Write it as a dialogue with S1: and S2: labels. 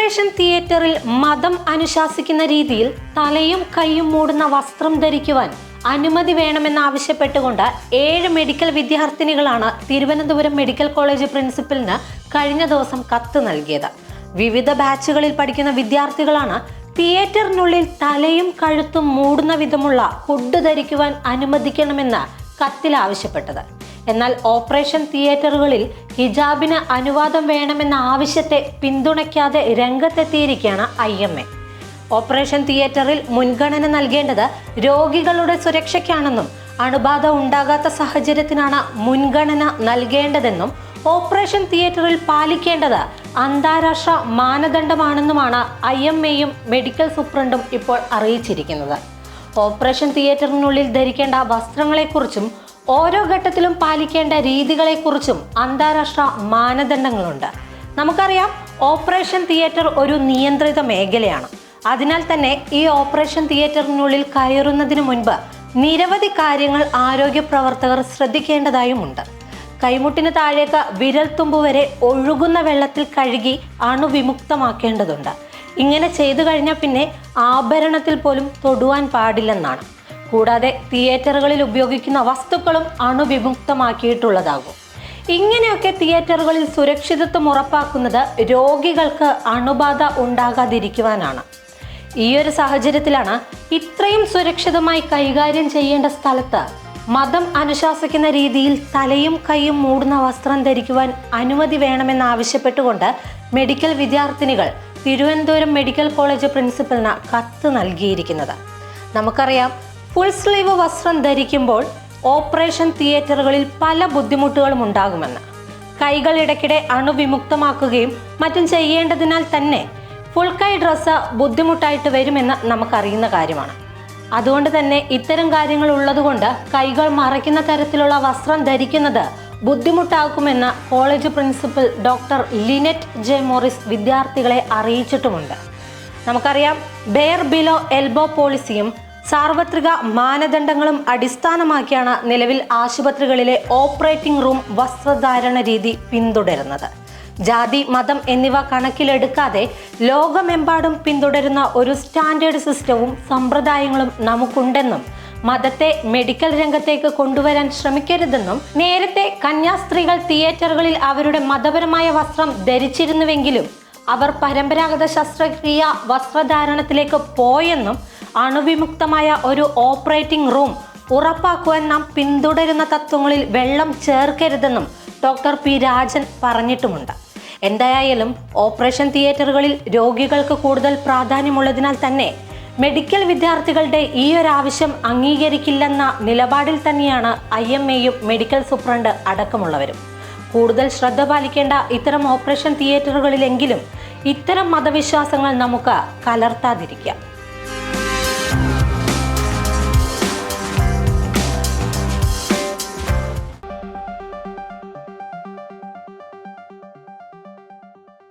S1: Operation തിയേറ്ററിൽ മതം അനുശാസിക്കുന്ന രീതിയിൽ തലയും കൈയും മൂടുന്ന വസ്ത്രം ധരിക്കുവാൻ അനുമതി വേണമെന്നാവശ്യപ്പെട്ടുകൊണ്ട് ഏഴ് മെഡിക്കൽ വിദ്യാർത്ഥിനികളാണ് തിരുവനന്തപുരം മെഡിക്കൽ കോളേജ് പ്രിൻസിപ്പലിന് കഴിഞ്ഞ ദിവസം കത്ത് നൽകിയത്. വിവിധ ബാച്ചുകളിൽ പഠിക്കുന്ന വിദ്യാർത്ഥികളാണ് തിയേറ്ററിനുള്ളിൽ തലയും കഴുത്തും മൂടുന്ന വിധമുള്ള ഹുഡ് ധരിക്കുവാൻ അനുവദിക്കണമെന്ന് കത്തിൽ ആവശ്യപ്പെട്ടത് എന്നാൽ ഓപ്പറേഷൻ തിയേറ്ററുകളിൽ ഹിജാബിന് അനുവാദം വേണമെന്ന ആവശ്യത്തെ പിന്തുണയ്ക്കാതെ രംഗത്തെത്തിയിരിക്കുകയാണ് ഐ എം എ. ഓപ്പറേഷൻ തിയേറ്ററിൽ മുൻഗണന നൽകേണ്ടത് രോഗികളുടെ സുരക്ഷയ്ക്കാണെന്നും അണുബാധ ഉണ്ടാകാത്ത സാഹചര്യത്തിനാണ് മുൻഗണന നൽകേണ്ടതെന്നും ഓപ്പറേഷൻ തിയേറ്ററിൽ പാലിക്കേണ്ടത് അന്താരാഷ്ട്ര മാനദണ്ഡമാണെന്നുമാണ് ഐ എം എയും മെഡിക്കൽ സൂപ്രണ്ടും ഇപ്പോൾ അറിയിച്ചിരിക്കുന്നത്. ഓപ്പറേഷൻ തിയേറ്ററിനുള്ളിൽ ധരിക്കേണ്ട വസ്ത്രങ്ങളെക്കുറിച്ചും ഓരോ ഘട്ടത്തിലും പാലിക്കേണ്ട രീതികളെക്കുറിച്ചും അന്താരാഷ്ട്ര മാനദണ്ഡങ്ങളുണ്ട്. നമുക്കറിയാം ഓപ്പറേഷൻ തിയേറ്റർ ഒരു നിയന്ത്രിത മേഖലയാണ്. അതിനാൽ തന്നെ ഈ ഓപ്പറേഷൻ തിയേറ്ററിനുള്ളിൽ കയറുന്നതിന് മുൻപ് നിരവധി കാര്യങ്ങൾ ആരോഗ്യ പ്രവർത്തകർ ശ്രദ്ധിക്കേണ്ടതായുമുണ്ട്. കൈമുട്ടിന് താഴേക്ക് വിരൽത്തുമ്പ് വരെ ഒഴുകുന്ന വെള്ളത്തിൽ കഴുകി അണുവിമുക്തമാക്കേണ്ടതുണ്ട്. ഇങ്ങനെ ചെയ്തു കഴിഞ്ഞാൽ പിന്നെ ആഭരണത്തിൽ പോലും തൊടുവാൻ പാടില്ലെന്നാണ്. കൂടാതെ തിയേറ്ററുകളിൽ ഉപയോഗിക്കുന്ന വസ്തുക്കളും അണുവിമുക്തമാക്കിയിട്ടുള്ളതാകും. ഇങ്ങനെയൊക്കെ തിയേറ്ററുകളിൽ സുരക്ഷിതത്വം ഉറപ്പാക്കുന്നത് രോഗികൾക്ക് അണുബാധ ഉണ്ടാകാതിരിക്കുവാനാണ്. ഈ ഒരു സാഹചര്യത്തിലാണ് ഇത്രയും സുരക്ഷിതമായി കൈകാര്യം ചെയ്യേണ്ട സ്ഥലത്ത് മതം അനുശാസിക്കുന്ന രീതിയിൽ തലയും കൈയും മൂടുന്ന വസ്ത്രം ധരിക്കുവാൻ അനുമതി വേണമെന്നാവശ്യപ്പെട്ടുകൊണ്ട് മെഡിക്കൽ വിദ്യാർത്ഥിനികൾ തിരുവനന്തപുരം മെഡിക്കൽ കോളേജ് പ്രിൻസിപ്പലിന് കത്ത് നൽകിയിരിക്കുന്നത്. നമുക്കറിയാം ഫുൾ സ്ലീവ് വസ്ത്രം ധരിക്കുമ്പോൾ ഓപ്പറേഷൻ തിയേറ്ററുകളിൽ പല ബുദ്ധിമുട്ടുകളും ഉണ്ടാകുമെന്ന്. കൈകൾ ഇടയ്ക്കിടെ അണുവിമുക്തമാക്കുകയും മറ്റും ചെയ്യേണ്ടതിനാൽ തന്നെ ഫുൾ കൈ ഡ്രസ്സ് ബുദ്ധിമുട്ടായിട്ട് വരുമെന്ന് നമുക്കറിയുന്ന കാര്യമാണ്. അതുകൊണ്ട് തന്നെ ഇത്തരം കാര്യങ്ങൾ ഉള്ളതുകൊണ്ട് കൈകൾ മറയ്ക്കുന്ന തരത്തിലുള്ള വസ്ത്രം ധരിക്കുന്നത് ബുദ്ധിമുട്ടാക്കുമെന്ന് college principal doctor Linette J Morris വിദ്യാർത്ഥികളെ അറിയിച്ചിട്ടുമുണ്ട്. നമുക്കറിയാം ബെയർ ബിലോ എൽബോ പോളിസിയും സാർവത്രിക മാനദണ്ഡങ്ങളും അടിസ്ഥാനമാക്കിയാണ് നിലവിൽ ആശുപത്രികളിലെ ഓപ്പറേറ്റിംഗ് റൂം വസ്ത്രധാരണ രീതി പിന്തുടരുന്നത്. ജാതി മതം എന്നിവ കണക്കിലെടുക്കാതെ ലോകമെമ്പാടും പിന്തുടരുന്ന ഒരു സ്റ്റാൻഡേർഡ് സിസ്റ്റവും സമ്പ്രദായങ്ങളും നമുക്കുണ്ടെന്നും മതത്തെ മെഡിക്കൽ രംഗത്തേക്ക് കൊണ്ടുവരാൻ ശ്രമിക്കരുതെന്നും നേരത്തെ കന്യാസ്ത്രീകൾ തിയേറ്ററുകളിൽ അവരുടെ മതപരമായ വസ്ത്രം ധരിച്ചിരുന്നുവെങ്കിലും അവർ പരമ്പരാഗത ശസ്ത്രക്രിയ വസ്ത്രധാരണത്തിലേക്ക് പോയെന്നും അണുവിമുക്തമായ ഒരു ഓപ്പറേറ്റിംഗ് റൂം ഉറപ്പാക്കുവാൻ നാം പിന്തുടരുന്ന തത്വങ്ങളിൽ വെള്ളം ചേർക്കരുതെന്നും ഡോക്ടർ പി രാജൻ പറഞ്ഞിട്ടുമുണ്ട്. എന്തായാലും ഓപ്പറേഷൻ തിയേറ്ററുകളിൽ രോഗികൾക്ക് കൂടുതൽ പ്രാധാന്യമുള്ളതിനാൽ തന്നെ മെഡിക്കൽ വിദ്യാർത്ഥികളുടെ ഈ ഒരു ആവശ്യം അംഗീകരിക്കില്ലെന്ന നിലപാടിൽ തന്നെയാണ് ഐ എം എയും മെഡിക്കൽ സൂപ്രണ്ട് അടക്കമുള്ളവരും. കൂടുതൽ ശ്രദ്ധ പാലിക്കേണ്ട ഇത്തരം ഓപ്പറേഷൻ തിയേറ്ററുകളിലെങ്കിലും ഇത്തരം മതവിശ്വാസങ്ങൾ നമുക്ക് കലർത്താതിരിക്കാം.